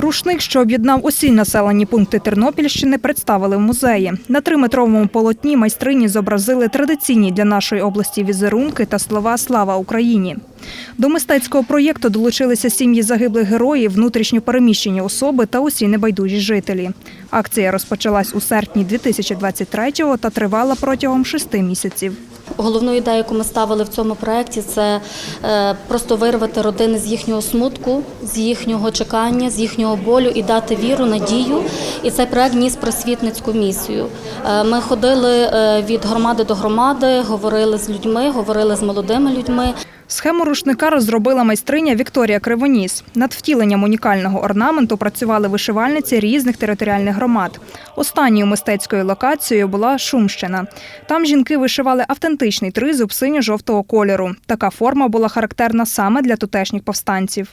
Рушник, що об'єднав усі населені пункти Тернопільщини, представили в музеї. На триметровому полотні майстрині зобразили традиційні для нашої області візерунки та слова Слава Україні. До мистецького проєкту долучилися сім'ї загиблих героїв, внутрішньо переміщені особи та усі небайдужі жителі. Акція розпочалась у серпні 2023-го та тривала протягом шести місяців. Головну ідею, яку ми ставили в цьому проєкті, це е, просто вирвати родини з їхнього смутку, з їхнього чекання, з їхнього болю і дати віру, надію. І цей проєкт ніс просвітницьку місію. Е, Ми ходили е, від громади до громади, говорили з людьми, говорили з молодими людьми. Схему рушника розробила майстриня Вікторія Кривоніс. Над втіленням унікального орнаменту працювали вишивальниці різних територіальних громад. Останньою мистецькою локацією була Шумщина. Там жінки вишивали автентичний тризуб синьо-жовтого кольору. Така форма була характерна саме для тутешніх повстанців.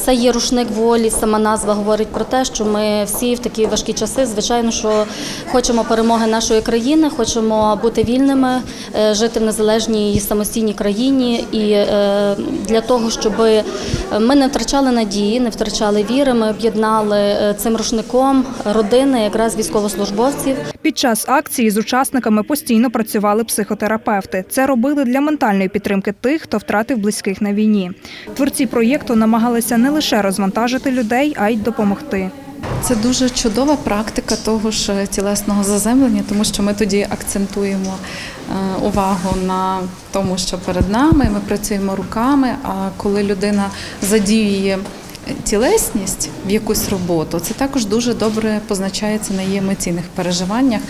Це є рушник волі. Сама назва говорить про те, що ми всі в такі важкі часи, звичайно, що хочемо перемоги нашої країни, хочемо бути вільними, е, жити в незалежній і самостійній країні. І е, для того, щоб ми не втрачали надії, не втрачали віри, ми об'єднали е, цим рушником родини, якраз військовослужбовців. Під час акції з учасниками постійно працювали психотерапевти. Це робили для ментальної підтримки тих, хто втратив близьких на війні. Творці проєкту намагалися не лише розвантажити людей, а й допомогти. Це дуже чудова практика того ж тілесного заземлення, тому що ми тоді акцентуємо е, увагу на тому, що перед нами ми працюємо руками. А коли людина задіює тілесність в якусь роботу, це також дуже добре позначається на її емоційних переживаннях.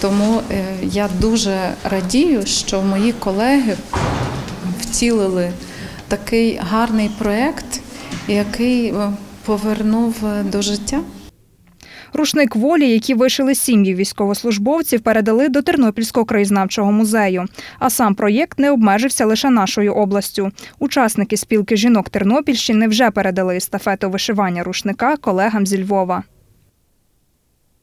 Тому е, я дуже радію, що мої колеги втілили такий гарний проєкт, який е, повернув е, до життя. Рушник волі, які вишили сім'ї військовослужбовців, передали до Тернопільського краєзнавчого музею. А сам проєкт не обмежився лише нашою областю. Учасники спілки жінок Тернопільщини вже передали естафету вишивання рушника колегам зі Львова.